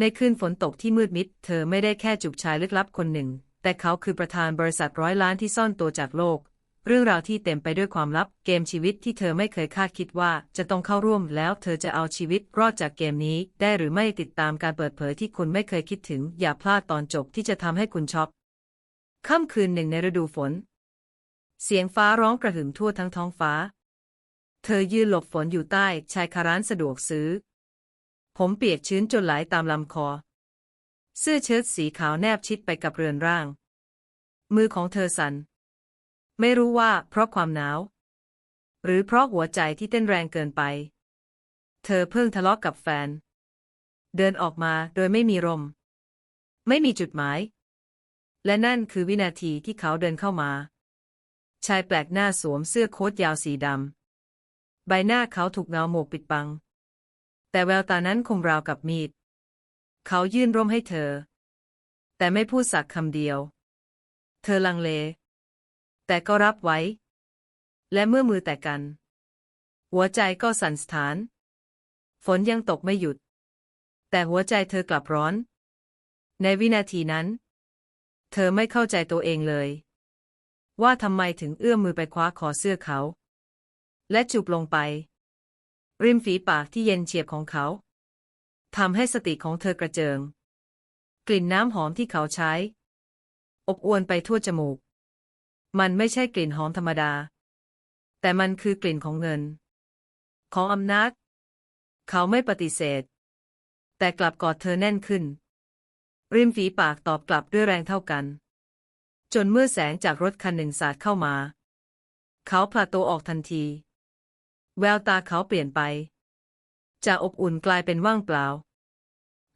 ในคืนฝนตกที่มืดมิด เธอไม่ได้แค่จูบชายลึกลับคนหนึ่ง แต่เขาคือประธานบริษัทร้อยล้านที่ซ่อนตัวจากโลก เรื่องราวที่เต็มไปด้วยความลับ เกมชีวิตที่เธอไม่เคยคาดคิดว่าจะต้องเข้าร่วมแล้ว เธอจะเอาชีวิตรอดจากเกมนี้ได้หรือไม่ติดตามการเปิดเผยที่คุณไม่เคยคิดถึง อย่าพลาดตอนจบที่จะทำให้คุณช็อกค่ำคืนหนึ่งในฤดูฝน เสียงฟ้าร้องกระหึ่มทั่วทั้งท้องฟ้า เธอยืนหลบฝนอยู่ใต้ชายคาร้านสะดวกซื้อ ผมเปียกชื้นจนไหลตามลำคอ เสื้อเชิ้ตสีขาวแนบชิดไปกับเรือนร่าง มือของเธอสัน่นไม่รู้ว่าเพราะความหนาว หรือเพราะหัวใจที่เต้นแรงเกินไป เธอเพิ่งทะเลาะกกับแฟน เดินออกมาโดยไม่มีรมไม่มีจุดหมาย และนั่นคือวินาทีที่เขาเดินเข้ามา ชายแปลกหน้าสวมเสื้อโค้ทยาวสีดำ ใบหน้าเขาถูกเงาหมวกปิดบัง แต่แววตานั้นคมราวกับมีด เขายื่นร่มให้เธอ แต่ไม่พูดสักคำเดียว เธอลังเล แต่ก็รับไว้ และเมื่อมือแตะกัน หัวใจก็สั่นสะท้าน ฝนยังตกไม่หยุด แต่หัวใจเธอกลับร้อน ในวินาทีนั้น เธอไม่เข้าใจตัวเองเลยว่าทำไมถึงเอื้อมมือไปคว้าคอเสื้อเขา และจูบลงไป ริมฝีปากที่เย็นเฉียบของเขาทำให้สติของเธอกระเจิง กลิ่นน้ำหอมที่เขาใช้ อบอวนไปทั่วจมูก มันไม่ใช่กลิ่นหอมธรรมดา แต่มันคือกลิ่นของเงิน ของอำนาจเขาไม่ปฏิเสธ แต่กลับกอดเธอแน่นขึ้น ริมฝีปากตอบกลับด้วยแรงเท่ากัน จนเมื่อแสงจากรถคันหนึ่งสาดเข้ามา เขาพลาตัวออกทันที แววตาเขาเปลี่ยนไป จากอบอุ่นกลายเป็นว่างเปล่า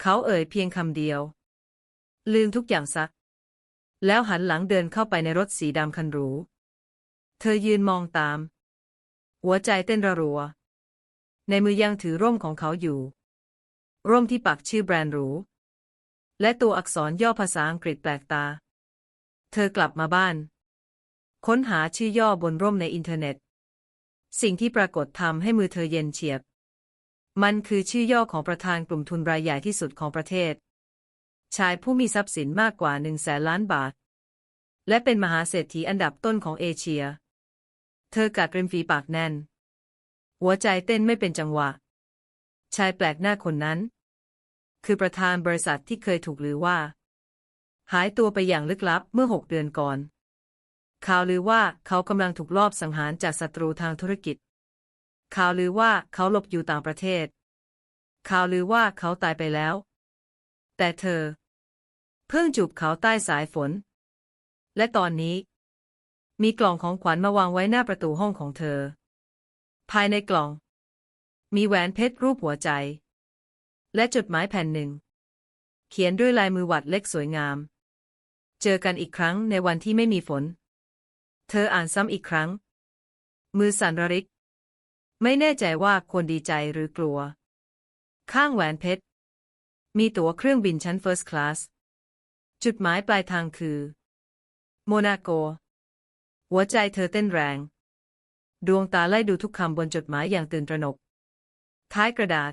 เขาเอ่ยเพียงคำเดียว ลืมทุกอย่างซัก แล้วหันหลังเดินเข้าไปในรถสีดำคันหรู เธอยืนมองตาม หัวใจเต้นระรัว ในมือยังถือร่มของเขาอยู่ ร่มที่ปักชื่อแบรนด์หรู และตัวอักษรย่อภาษาอังกฤษแปลกตา เธอกลับมาบ้าน ค้นหาชื่อย่อบนร่มในอินเทอร์เน็ต สิ่งที่ปรากฏทำให้มือเธอเย็นเฉียบ มันคือชื่อย่อของประธานกลุ่มทุนรายใหญ่ที่สุดของประเทศ ชายผู้มีทรัพย์สินมากกว่าหนึ่งแสนล้านบาท และเป็นมหาเศรษฐีอันดับต้นของเอเชีย เธอกัดริมฝีปากแน่น หัวใจเต้นไม่เป็นจังหวะ ชายแปลกหน้าคนนั้น คือประธานบริษัทที่เคยถูกลือว่า หายตัวไปอย่างลึกลับเมื่อหกเดือนก่อน ข่าวลือว่าเขากำลังถูกลอบสังหารจากศัตรูทางธุรกิจ ข่าวลือว่าเขาหลบอยู่ต่างประเทศ ข่าวลือว่าเขาตายไปแล้ว แต่เธอ เพิ่งจูบเขาใต้สายฝน และตอนนี้ มีกล่องของขวัญมาวางไว้หน้าประตูห้องของเธอ ภายในกล่อง มีแหวนเพชรรูปหัวใจ และจดหมายแผ่นหนึ่ง เขียนด้วยลายมือหวัดเล็กสวยงาม เจอกันอีกครั้งในวันที่ไม่มีฝน เธออ่านซ้ำอีกครั้ง มือสั่นระริก ไม่แน่ใจว่าควรดีใจหรือกลัว ข้างแหวนเพชร มีตั๋วเครื่องบินชั้น First Class จุดหมายปลายทางคือ โมนาโก หัวใจเธอเต้นแรง ดวงตาไล่ดูทุกคำบนจดหมายอย่างตื่นตระหนก ท้ายกระดาษ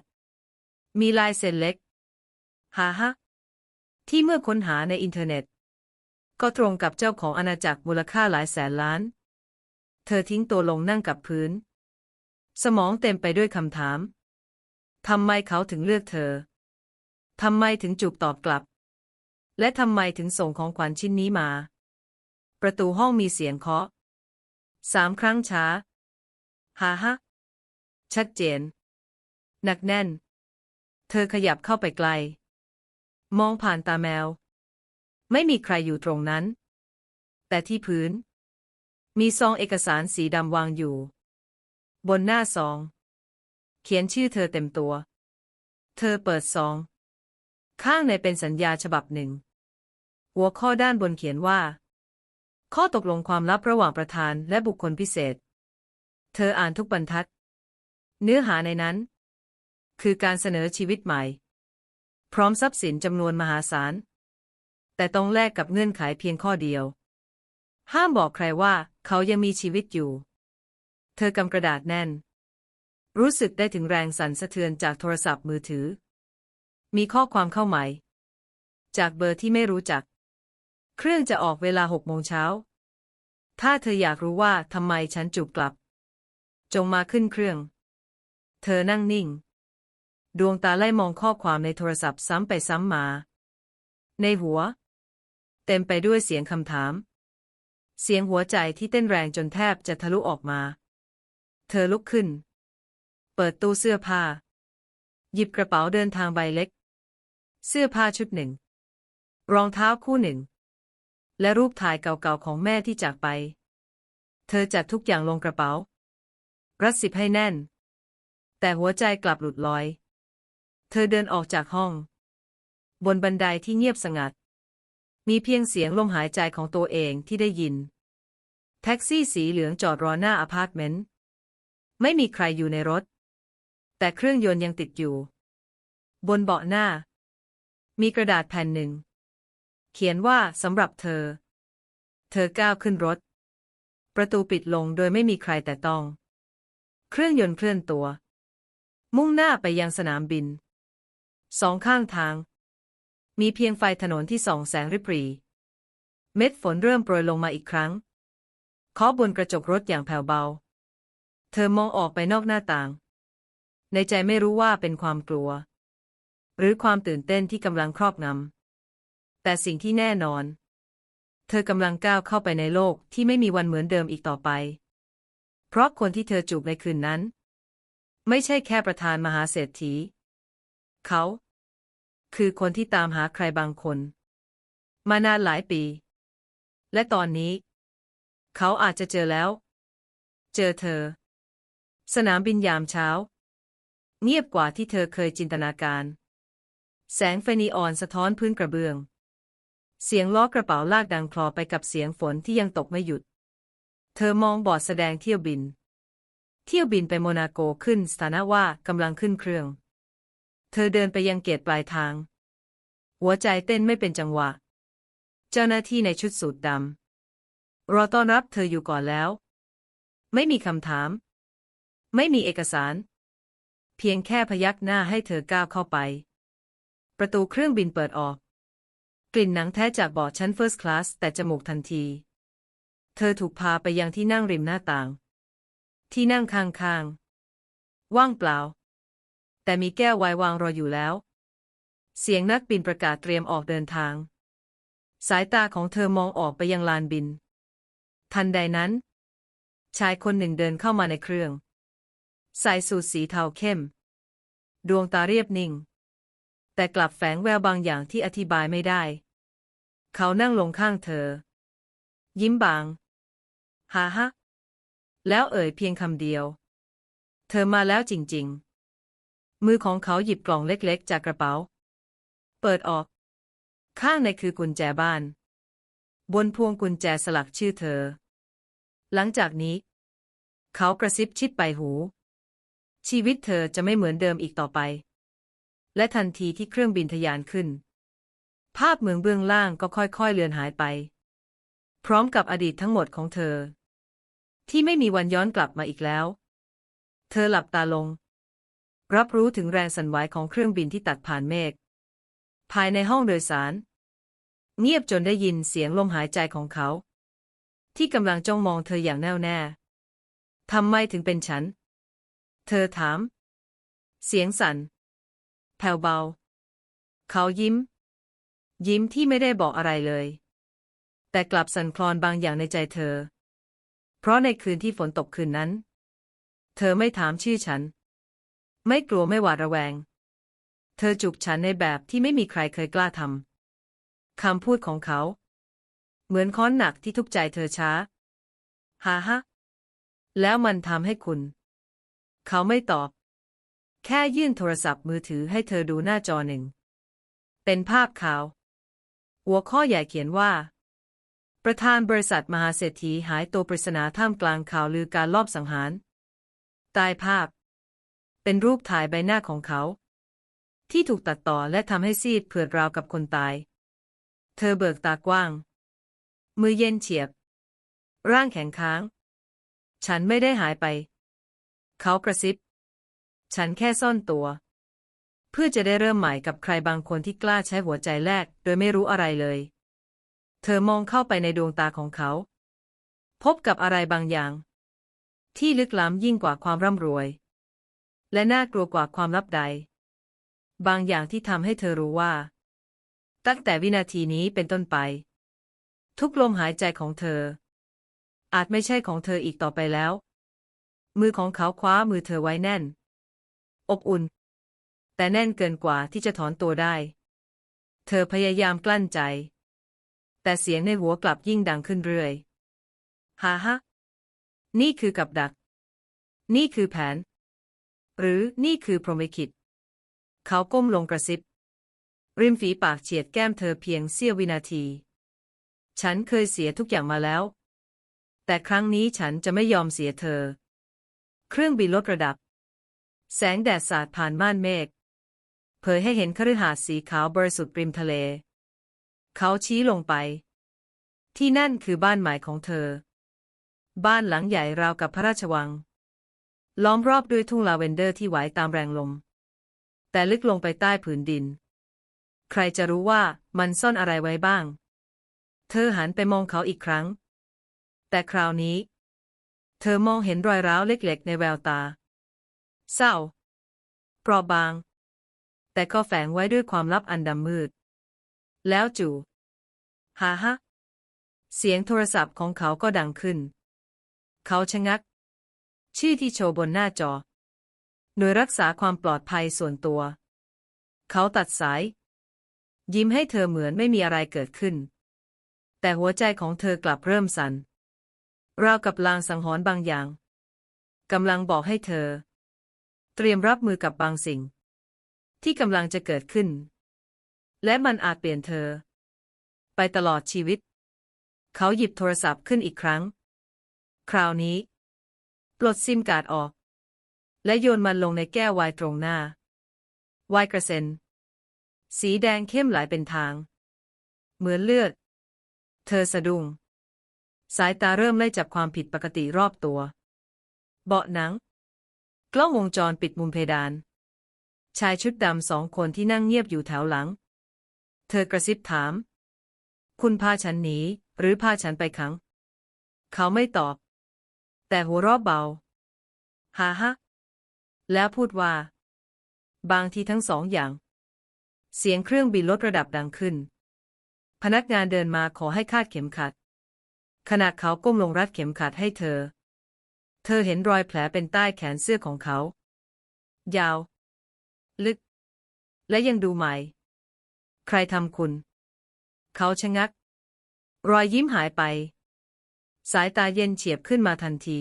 มีลายเซ็นเล็กฮาฮะ ที่เมื่อค้นหาในอินเทอร์เน็ต ก็ตรงกับเจ้าของอาณาจักรมูลค่าหลายแสนล้าน เธอทิ้งตัวลงนั่งกับพื้น สมองเต็มไปด้วยคำถาม ทำไมเขาถึงเลือกเธอ ทำไมถึงจูบตอบกลับ และทำไมถึงส่งของขวัญชิ้นนี้มา ประตูห้องมีเสียงเคาะสามครั้งช้าฮ่าฮะชัดเจน หนักแน่น เธอขยับเข้าไปไกล มองผ่านตาแมว ไม่มีใครอยู่ตรงนั้น แต่ที่พื้น มีซองเอกสารสีดำวางอยู่ บนหน้าซอง เขียนชื่อเธอเต็มตัว เธอเปิดซอง ข้างในเป็นสัญญาฉบับหนึ่ง หัวข้อด้านบนเขียนว่า ข้อตกลงความลับระหว่างประธานและบุคคลพิเศษ เธออ่านทุกบรรทัด เนื้อหาในนั้น คือการเสนอชีวิตใหม่ พร้อมทรัพย์สินจำนวนมหาศาล แต่ต้องแลกกับเงื่อนไขเพียงข้อเดียว ห้ามบอกใครว่าเขายังมีชีวิตอยู่ เธอกำกระดาษแน่น รู้สึกได้ถึงแรงสั่นสะเทือนจากโทรศัพท์มือถือ มีข้อความเข้าใหม่จากเบอร์ที่ไม่รู้จัก เครื่องจะออกเวลาหกโมงเช้า ถ้าเธออยากรู้ว่าทำไมฉันจูบกลับ จงมาขึ้นเครื่อง เธอนั่งนิ่ง ดวงตาไล่มองข้อความในโทรศัพท์ซ้ำไปซ้ำมา ในหัว เต็มไปด้วยเสียงคำถาม เสียงหัวใจที่เต้นแรงจนแทบจะทะลุออกมา เธอลุกขึ้น เปิดตู้เสื้อผ้า หยิบกระเป๋าเดินทางใบเล็ก เสื้อผ้าชุดหนึ่ง รองเท้าคู่หนึ่ง และรูปถ่ายเก่าๆของแม่ที่จากไป เธอจัดทุกอย่างลงกระเป๋า รัดสิบให้แน่น แต่หัวใจกลับหลุดลอย เธอเดินออกจากห้อง บนบันไดที่เงียบสงัด มีเพียงเสียงลมหายใจของตัวเองที่ได้ยิน แท็กซี่สีเหลืองจอดรอหน้าอพาร์ตเมนต์ ไม่มีใครอยู่ในรถ แต่เครื่องยนต์ยังติดอยู่ บนเบาะหน้า มีกระดาษแผ่นหนึ่ง เขียนว่าสำหรับเธอ เธอก้าวขึ้นรถ ประตูปิดลงโดยไม่มีใครแต่ต้อง เครื่องยนต์เคลื่อนตัว มุ่งหน้าไปยังสนามบิน สองข้างทาง มีเพียงไฟถนนที่ส่องแสงริบหรี่เม็ดฝนเริ่มโปรยลงมาอีกครั้งเคาะบนกระจกรถอย่างแผ่วเบา เธอมองออกไปนอกหน้าต่าง ในใจไม่รู้ว่าเป็นความกลัว หรือความตื่นเต้นที่กำลังครอบงำแต่สิ่งที่แน่นอน เธอกำลังก้าวเข้าไปในโลกที่ไม่มีวันเหมือนเดิมอีกต่อไป เพราะคนที่เธอจูบในคืนนั้น ไม่ใช่แค่ประธานมหาเศรษฐี เขา คือคนที่ตามหาใครบางคน มานานหลายปี และตอนนี้ เขาอาจจะเจอแล้ว เจอเธอ สนามบินยามเช้า เงียบกว่าที่เธอเคยจินตนาการ แสงไฟนีออนสะท้อนพื้นกระเบื้อง เสียงล้อกระเป๋าลากดังคลอไปกับเสียงฝนที่ยังตกไม่หยุด เธอมองบอร์ดแสดงเที่ยวบิน เที่ยวบินไปโมนาโกขึ้นสถานะว่ากำลังขึ้นเครื่อง ธอเดินไปยังเกตปลายทาง หัวใจเต้นไม่เป็นจังหวะ เจ้าหน้าที่ในชุดสูทดำรอต้อนรับเธออยู่ก่อนแล้ว ไม่มีคำถาม ไม่มีเอกสาร เพียงแค่พยักหน้าให้เธอก้าวเข้าไป ประตูเครื่องบินเปิดออก กลิ่นหนังแท้จากเบาะชั้นเฟิร์สคลาสแต่จมูกทันที เธอถูกพาไปยังที่นั่งริมหน้าต่าง ที่นั่งข้างๆ ว่างเปล่า แต่มีแก้ววน์วางรออยู่แล้ว เสียงนักบินประกาศเตรียมออกเดินทาง สายตาของเธอมองออกไปยังลานบิน ทันใดนั้น ชายคนหนึ่งเดินเข้ามาในเครื่อง ใส่สูทสีเทาเข้ม ดวงตาเรียบนิ่ง แต่กลับแฝงแววบางอย่างที่อธิบายไม่ได้ เขานั่งลงข้างเธอ ยิ้มบางฮ่าฮะแล้วเอ่ยเพียงคำเดียว เธอมาแล้วจริง ๆ มือของเขาหยิบกล่องเล็กๆ จากกระเป๋า เปิดออก ข้างในคือกุญแจบ้าน บนพวงกุญแจสลักชื่อเธอ หลังจากนี้ เขากระซิบชิดไปหู ชีวิตเธอจะไม่เหมือนเดิมอีกต่อไป และทันทีที่เครื่องบินทะยานขึ้น ภาพเมืองเบื้องล่างก็ค่อยๆเลือนหายไป พร้อมกับอดีตทั้งหมดของเธอ ที่ไม่มีวันย้อนกลับมาอีกแล้ว เธอหลับตาลง รับรู้ถึงแรงสั่นไหวของเครื่องบินที่ตัดผ่านเมฆ ภายในห้องโดยสาร เงียบจนได้ยินเสียงลมหายใจของเขา ที่กำลังจ้องมองเธออย่างแน่วแน่ทำไมถึงเป็นฉัน เธอถาม เสียงสั่น แผ่วเบา เขายิ้ม ยิ้มที่ไม่ได้บอกอะไรเลย แต่กลับสั่นคลอนบางอย่างในใจเธอ เพราะในคืนที่ฝนตกคืนนั้น เธอไม่ถามชื่อฉัน ไม่กลัวไม่หวาดระแวง เธอจุกฉันในแบบที่ไม่มีใครเคยกล้าทำคำพูดของเขา เหมือนค้อนหนักที่ทุกใจเธอช้าฮ่าฮะแล้วมันทำให้คุณ เขาไม่ตอบ แค่ยื่นโทรศัพท์มือถือให้เธอดูหน้าจอหนึ่ง เป็นภาพข่าว หัวข้อใหญ่เขียนว่า ประธานบริษัทมหาเศรษฐีหายตัวปริศนาท่ามกลางข่าวลือการลอบสังหารใต้ภาพ เป็นรูปถ่ายใบหน้าของเขา ที่ถูกตัดต่อและทำให้ซีดเผือดราวกับคนตาย เธอเบิกตากว้าง มือเย็นเฉียบ ร่างแข็งค้าง ฉันไม่ได้หายไป เขากระซิบ ฉันแค่ซ่อนตัว เพื่อจะได้เริ่มใหม่กับใครบางคนที่กล้าใช้หัวใจแลกโดยไม่รู้อะไรเลย เธอมองเข้าไปในดวงตาของเขา พบกับอะไรบางอย่าง ที่ลึกล้ำยิ่งกว่าความร่ำรวย และน่ากลัวกว่าความลับใด บางอย่างที่ทำให้เธอรู้ว่า ตั้งแต่วินาทีนี้เป็นต้นไป ทุกลมหายใจของเธอ อาจไม่ใช่ของเธออีกต่อไปแล้ว มือของเขาคว้ามือเธอไว้แน่น อบอุ่น แต่แน่นเกินกว่าที่จะถอนตัวได้ เธอพยายามกลั้นใจ แต่เสียงในหัวกลับยิ่งดังขึ้นเรื่อย ฮ่าฮะนี่คือกับดัก นี่คือแผน หรือนี่คือพรหมลิขิต เขาก้มลงกระซิบ ริมฝีปากเฉียดแก้มเธอเพียงเสี้ยววินาที ฉันเคยเสียทุกอย่างมาแล้ว แต่ครั้งนี้ฉันจะไม่ยอมเสียเธอ เครื่องบินลดระดับ แสงแดดสาดผ่านม่านเมฆเผยให้เห็นคฤหาสน์สีขาวบริสุทธิ์ริมทะเล เขาชี้ลงไป ที่นั่นคือบ้านหมายของเธอ บ้านหลังใหญ่ราวกับพระราชวัง ล้อมรอบด้วยทุ่งลาเวนเดอร์ที่ไหวตามแรงลม แต่ลึกลงไปใต้ผืนดิน ใครจะรู้ว่ามันซ่อนอะไรไว้บ้าง เธอหันไปมองเขาอีกครั้ง แต่คราวนี้ เธอมองเห็นรอยร้าวเล็กๆ ในแววตา เศร้าเปราะบาง แต่ก็แฝงไว้ด้วยความลับอันดำมืด แล้วจู่ฮ่าฮะเสียงโทรศัพท์ของเขาก็ดังขึ้น เขาชะงัก ชื่อที่โชว์บนหน้าจอ หน่วยรักษาความปลอดภัยส่วนตัว เขาตัดสาย ยิ้มให้เธอเหมือนไม่มีอะไรเกิดขึ้น แต่หัวใจของเธอกลับเริ่มสัน่นราวกับลางสังหรณ์บางอย่างกำลังบอกให้เธอ เตรียมรับมือกับบางสิ่ง ที่กำลังจะเกิดขึ้น และมันอาจเปลี่ยนเธอ ไปตลอดชีวิต เขาหยิบโทรศัพท์ขึ้นอีกครั้ง คราวนี้ ปลดซิมการ์ดออก และโยนมันลงในแก้วไวน์ตรงหน้าไวน์กระเซ็น สีแดงเข้มไหลเป็นทาง เหมือนเลือด เธอสะดุ้ง สายตาเริ่มไล่จับความผิดปกติรอบตัว เบาะหนัง กล้องวงจรปิดมุมเพดาน ชายชุดดำสองคนที่นั่งเงียบอยู่แถวหลัง เธอกระซิบถาม คุณพาฉันหนีหรือพาฉันไปขัง เขาไม่ตอบ แต่หัวเราะเบา ฮ่าฮะ แล้วพูดว่า บางทีทั้งสองอย่าง เสียงเครื่องบินลดระดับดังขึ้น พนักงานเดินมาขอให้คาดเข็มขัด ขณะเขาก้มลงรัดเข็มขัดให้เธอ เธอเห็นรอยแผลเป็นใต้แขนเสื้อของเขา ยาว ลึก และยังดูใหม่ ใครทำคุณ เขาชะงัก รอยยิ้มหายไป สายตาเย็นเฉียบขึ้นมาทันที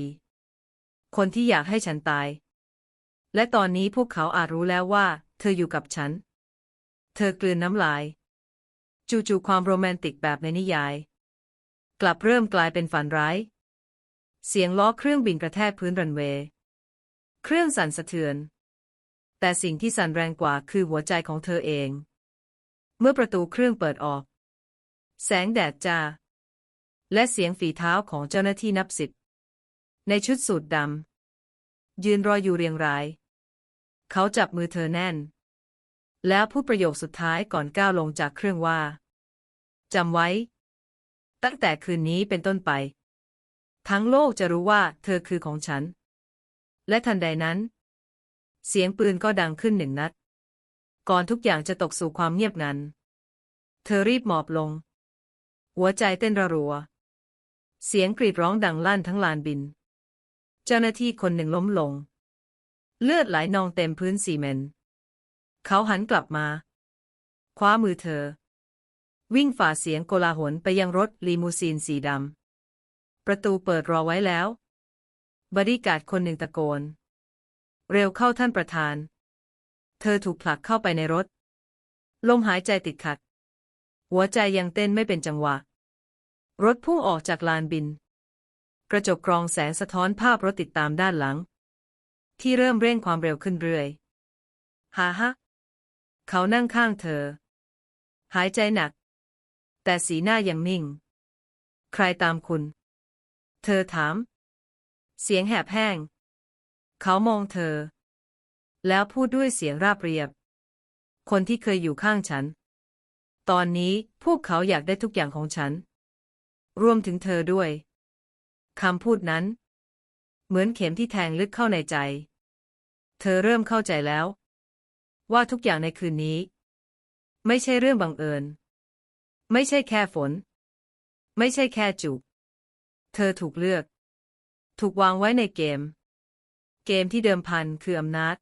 คนที่อยากให้ฉันตาย และตอนนี้พวกเขาอาจรู้แล้วว่า เธออยู่กับฉัน เธอกลืนน้ำลาย จู่ๆความโรแมนติกแบบในนิยาย กลับเริ่มกลายเป็นฝันร้าย เสียงล้อเครื่องบินกระแทกพื้นรันเวย์ เครื่องสั่นสะเทือน แต่สิ่งที่สั่นแรงกว่าคือหัวใจของเธอเอง เมื่อประตูเครื่องเปิดออก แสงแดดจ้า และเสียงฝีเท้าของเจ้าหน้าที่นับสิบในชุดสูทดำยืนรออยู่เรียงราย เขาจับมือเธอแน่น แล้วพูดประโยคสุดท้ายก่อนก้าวลงจากเครื่องว่าจำไว้ ตั้งแต่คืนนี้เป็นต้นไป ทั้งโลกจะรู้ว่าเธอคือของฉัน และทันใดนั้น เสียงปืนก็ดังขึ้นหนึ่งนัด ก่อนทุกอย่างจะตกสู่ความเงียบงัน เธอรีบหมอบลง หัวใจเต้นระรัว เสียงกรีดร้องดังลั่นทั้งลานบิน เจ้าหน้าที่คนหนึ่งล้มลง เลือดไหลนองเต็มพื้นซีเมนต์เขาหันกลับมา คว้ามือเธอ วิ่งฝ่าเสียงโกลาหลไปยังรถลีมูซีนสีดำ ประตูเปิดรอไว้แล้ว บริการดคนหนึ่งตะโกน เร็วเข้าท่านประธาน เธอถูกผลักเข้าไปในรถ ลมหายใจติดขัด หัวใจยังเต้นไม่เป็นจังหวะ รถพุ่งออกจากลานบิน กระจกกรองแสงสะท้อนภาพรถติดตามด้านหลัง ที่เริ่มเร่งความเร็วขึ้นเรื่อยฮ่าฮะ เขานั่งข้างเธอ หายใจหนัก แต่สีหน้ายังนิ่ง ใครตามคุณ เธอถาม เสียงแหบแห้ง เขามองเธอ แล้วพูดด้วยเสียงราบเรียบ คนที่เคยอยู่ข้างฉัน ตอนนี้พวกเขาอยากได้ทุกอย่างของฉัน รวมถึงเธอด้วยคำพูดนั้น เหมือนเข็มที่แทงลึกเข้าในใจ เธอเริ่มเข้าใจแล้ว ว่าทุกอย่างในคืนนี้ ไม่ใช่เรื่องบังเอิญ ไม่ใช่แค่ฝน ไม่ใช่แค่จูบเธอถูกเลือก ถูกวางไว้ในเกม เกมที่เดิมพันคืออำนาจ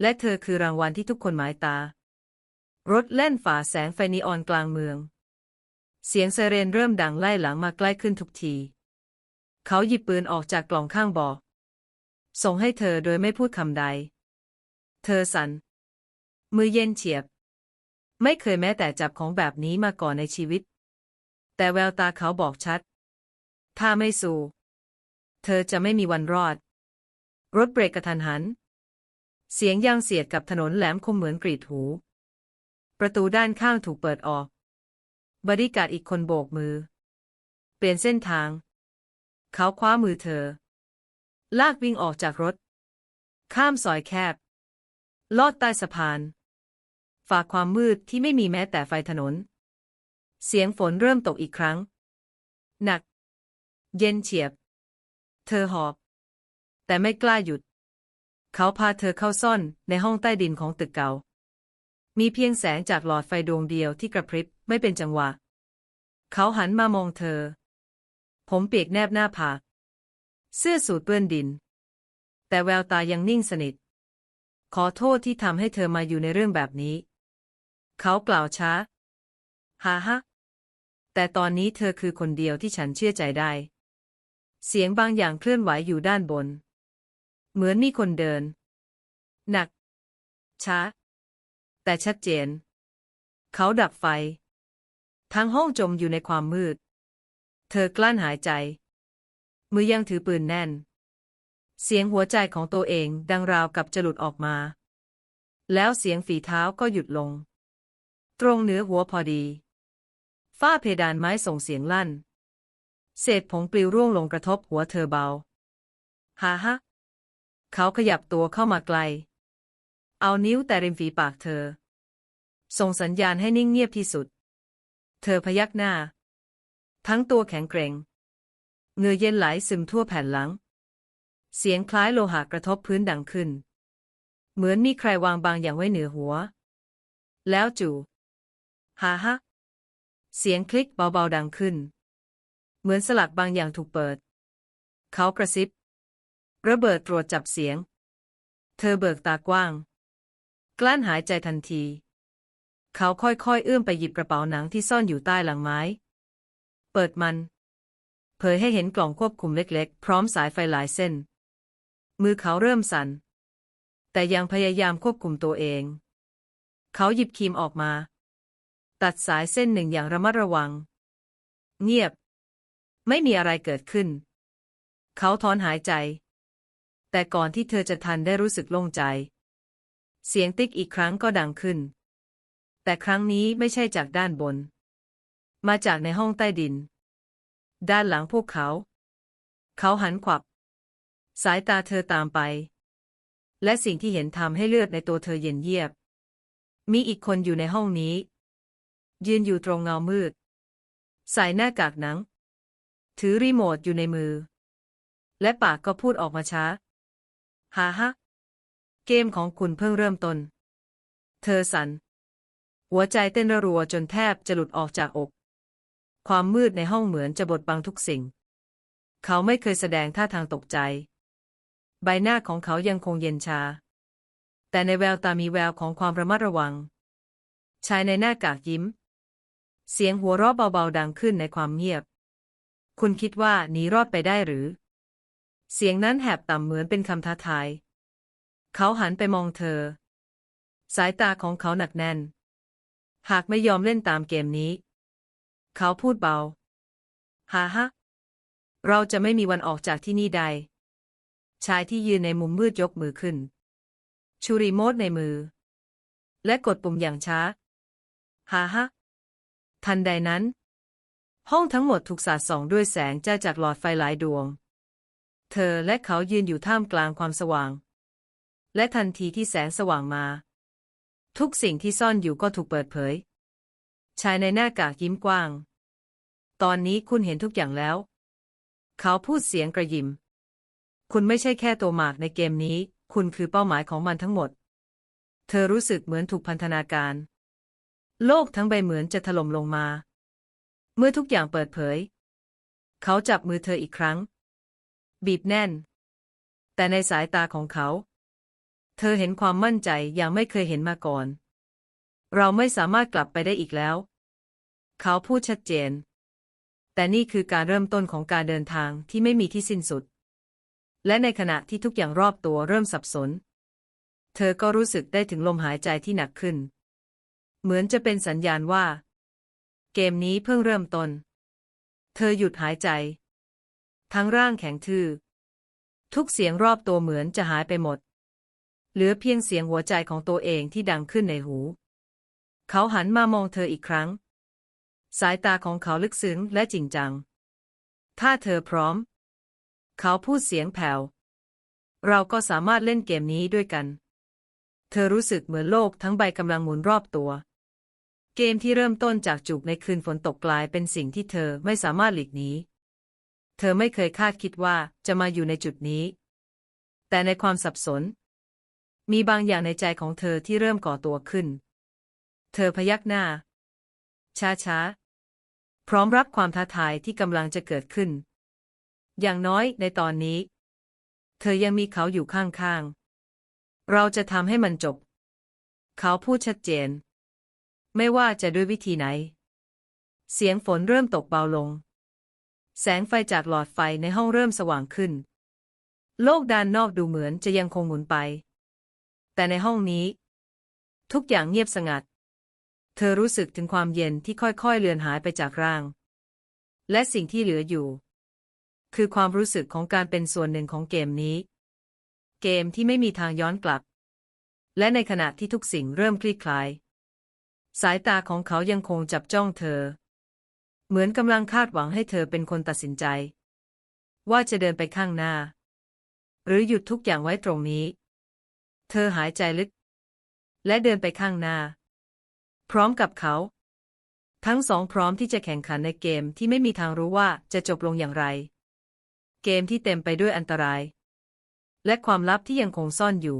และเธอคือรางวัลที่ทุกคนหมายตารถเล่นฝ่าแสงไฟนีออนกลางเมือง เสียงไซเรนเริ่มดังไล่หลังมาใกล้ขึ้นทุกที เขาหยิบปืนออกจากกล่องข้างเบอก ส่งให้เธอโดยไม่พูดคำใด เธอสัน่นมือเย็นเฉียบ ไม่เคยแม้แต่จับของแบบนี้มาก่อนในชีวิต แต่แววตาเขาบอกชัด ถ้าไม่สู้ เธอจะไม่มีวันรอด รถเบรกกระทันหัน เสียงยางเสียดกับถนนแหลมคมเหมือนกรีดหู ประตูด้านข้างถูกเปิดออก บริการอีกคนโบกมือ เปลี่ยนเส้นทาง เขาคว้ามือเธอ ลากวิ่งออกจากรถ ข้ามซอยแคบ ลอดใต้สะพานฝากความมืดที่ไม่มีแม้แต่ไฟถนน เสียงฝนเริ่มตกอีกครั้ง หนัก เย็นเฉียบ เธอหอบ แต่ไม่กล้าหยุด เขาพาเธอเข้าซ่อนในห้องใต้ดินของตึกเก่า มีเพียงแสงจากหลอดไฟดวงเดียวที่กระพริบไม่เป็นจังหวะ เขาหันมามองเธอ ผมเปียกแนบหน้าผาก เสื้อสูทเปื้อนดิน แต่แววตายังนิ่งสนิท ขอโทษที่ทำให้เธอมาอยู่ในเรื่องแบบนี้ เขากล่าวช้าฮ่าฮะแต่ตอนนี้เธอคือคนเดียวที่ฉันเชื่อใจได้ เสียงบางอย่างเคลื่อนไหวอยู่ด้านบน เหมือนมีคนเดิน หนัก ช้า แต่ชัดเจน เขาดับไฟ ทั้งห้องจมอยู่ในความมืด เธอกลั้นหายใจ มือยังถือปืนแน่น เสียงหัวใจของตัวเองดังราวกับจะหลุดออกมา แล้วเสียงฝีเท้าก็หยุดลง ตรงเหนือหัวพอดี ฝ้าเพดานไม้ส่งเสียงลั่น เศษผงปลิวร่วงลงกระทบหัวเธอเบา ฮ่าฮะ เขาขยับตัวเข้ามาไกล เอานิ้วแต่ริมฝีปากเธอ ส่งสัญญาณให้นิ่งเงียบที่สุด เธอพยักหน้า ทั้งตัวแข็งเกร็งเงือเย็นไหลซึมทั่วแผ่นหลัง เสียงคล้ายโลหะกระทบพื้นดังขึ้น เหมือนมีใครวางบางอย่างไว้เหนือหัว แล้วจู่ฮ่าฮะเสียงคลิกเบาๆดังขึ้น เหมือนสลักบางอย่างถูกเปิด เขากระซิบ ระเบิดตรวจจับเสียง เธอเบิกตากว้าง กลั้นหายใจทันที เขาค่อยๆเอื้อมไปหยิบกระเป๋าหนังที่ซ่อนอยู่ใต้หลังไม้ เปิดมัน เผยให้เห็นกล่องควบคุมเล็กๆ พร้อมสายไฟหลายเส้น มือเขาเริ่มสั่น แต่ยังพยายามควบคุมตัวเอง เขาหยิบครีมออกมา ตัดสายเส้นหนึ่งอย่างระมัดระวัง เงียบ ไม่มีอะไรเกิดขึ้น เขาถอนหายใจ แต่ก่อนที่เธอจะทันได้รู้สึกโล่งใจ เสียงติ๊กอีกครั้งก็ดังขึ้น แต่ครั้งนี้ไม่ใช่จากด้านบน มาจากในห้องใต้ดิน ด้านหลังพวกเขา เขาหันขวับ สายตาเธอตามไป และสิ่งที่เห็นทำให้เลือดในตัวเธอเย็นเยียบ มีอีกคนอยู่ในห้องนี้ ยืนอยู่ตรงเงามืด ใส่หน้ากากหนัง ถือรีโมทอยู่ในมือ และปากก็พูดออกมาช้า ฮ่าฮะ เกมของคุณเพิ่งเริ่มต้น เธอสัน หัวใจเต้นรัวจนแทบจะหลุดออกจากอก ความมืดในห้องเหมือนจะบดบังทุกสิ่ง เขาไม่เคยแสดงท่าทางตกใจ ใบหน้าของเขายังคงเย็นชา แต่ในแววตามีแววของความระมัดระวัง ชายในหน้ากากยิ้ม เสียงหัวเราะเบาๆดังขึ้นในความเงียบ คุณคิดว่าหนีรอดไปได้หรือ เสียงนั้นแหบต่ำเหมือนเป็นคำท้าทาย เขาหันไปมองเธอ สายตาของเขาหนักแน่น หากไม่ยอมเล่นตามเกมนี้ เขาพูดเบาฮ่าฮะ เราจะไม่มีวันออกจากที่นี่ได้ชายที่ยืนในมุมมืดยกมือขึ้น ชูรีโมทในมือ และกดปุ่มอย่างช้าฮ่าฮะ ทันใดนั้น ห้องทั้งหมดถูกสาดส่องด้วยแสงจ้าจากหลอดไฟหลายดวง เธอและเขายืนอยู่ท่ามกลางความสว่าง และทันทีที่แสงสว่างมา ทุกสิ่งที่ซ่อนอยู่ก็ถูกเปิดเผย ชายในหน้ากากยิ้มกว้าง ตอนนี้คุณเห็นทุกอย่างแล้ว เขาพูดเสียงกระยิม คุณไม่ใช่แค่ตัวหมากในเกมนี้ คุณคือเป้าหมายของมันทั้งหมด เธอรู้สึกเหมือนถูกพันธนาการ โลกทั้งใบเหมือนจะถล่มลงมา เมื่อทุกอย่างเปิดเผย เขาจับมือเธออีกครั้ง บีบแน่น แต่ในสายตาของเขา เธอเห็นความมั่นใจอย่างไม่เคยเห็นมาก่อน เราไม่สามารถกลับไปได้อีกแล้ว เขาพูดชัดเจน แต่นี่คือการเริ่มต้นของการเดินทางที่ไม่มีที่สิ้นสุด และในขณะที่ทุกอย่างรอบตัวเริ่มสับสน เธอก็รู้สึกได้ถึงลมหายใจที่หนักขึ้น เหมือนจะเป็นสัญญาณว่า เกมนี้เพิ่งเริ่มต้น เธอหยุดหายใจ ทั้งร่างแข็งทื่อ ทุกเสียงรอบตัวเหมือนจะหายไปหมด เหลือเพียงเสียงหัวใจของตัวเองที่ดังขึ้นในหู เขาหันมามองเธออีกครั้ง สายตาของเขาลึกซึ้งและจริงจัง ถ้าเธอพร้อม เขาพูดเสียงแผ่ว เราก็สามารถเล่นเกมนี้ด้วยกัน เธอรู้สึกเหมือนโลกทั้งใบกำลังหมุนรอบตัว เกมที่เริ่มต้นจากจุกในคืนฝนตกกลายเป็นสิ่งที่เธอไม่สามารถหลีกหนีเธอไม่เคยคาดคิดว่าจะมาอยู่ในจุดนี้ แต่ในความสับสน มีบางอย่างในใจของเธอที่เริ่มก่อตัวขึ้น เธอพยักหน้า ช้าๆ พร้อมรับความท้าทายที่กำลังจะเกิดขึ้น อย่างน้อยในตอนนี้ เธอยังมีเขาอยู่ข้างๆ เราจะทำให้มันจบ เขาพูดชัดเจน ไม่ว่าจะด้วยวิธีไหน เสียงฝนเริ่มตกเบาลง แสงไฟจากหลอดไฟในห้องเริ่มสว่างขึ้น โลกด้านนอกดูเหมือนจะยังคงหมุนไป แต่ในห้องนี้ ทุกอย่างเงียบสงัด เธอรู้สึกถึงความเย็นที่ค่อยๆเลือนหายไปจากร่าง และสิ่งที่เหลืออยู่ คือความรู้สึกของการเป็นส่วนหนึ่งของเกมนี้ เกมที่ไม่มีทางย้อนกลับ และในขณะที่ทุกสิ่งเริ่มคลี่คลาย สายตาของเขายังคงจับจ้องเธอ เหมือนกำลังคาดหวังให้เธอเป็นคนตัดสินใจ ว่าจะเดินไปข้างหน้า หรือหยุดทุกอย่างไว้ตรงนี้ เธอหายใจลึก และเดินไปข้างหน้า พร้อมกับเขา ทั้งสองพร้อมที่จะแข่งขันในเกมที่ไม่มีทางรู้ว่าจะจบลงอย่างไร เกมที่เต็มไปด้วยอันตราย และความลับที่ยังคงซ่อนอยู่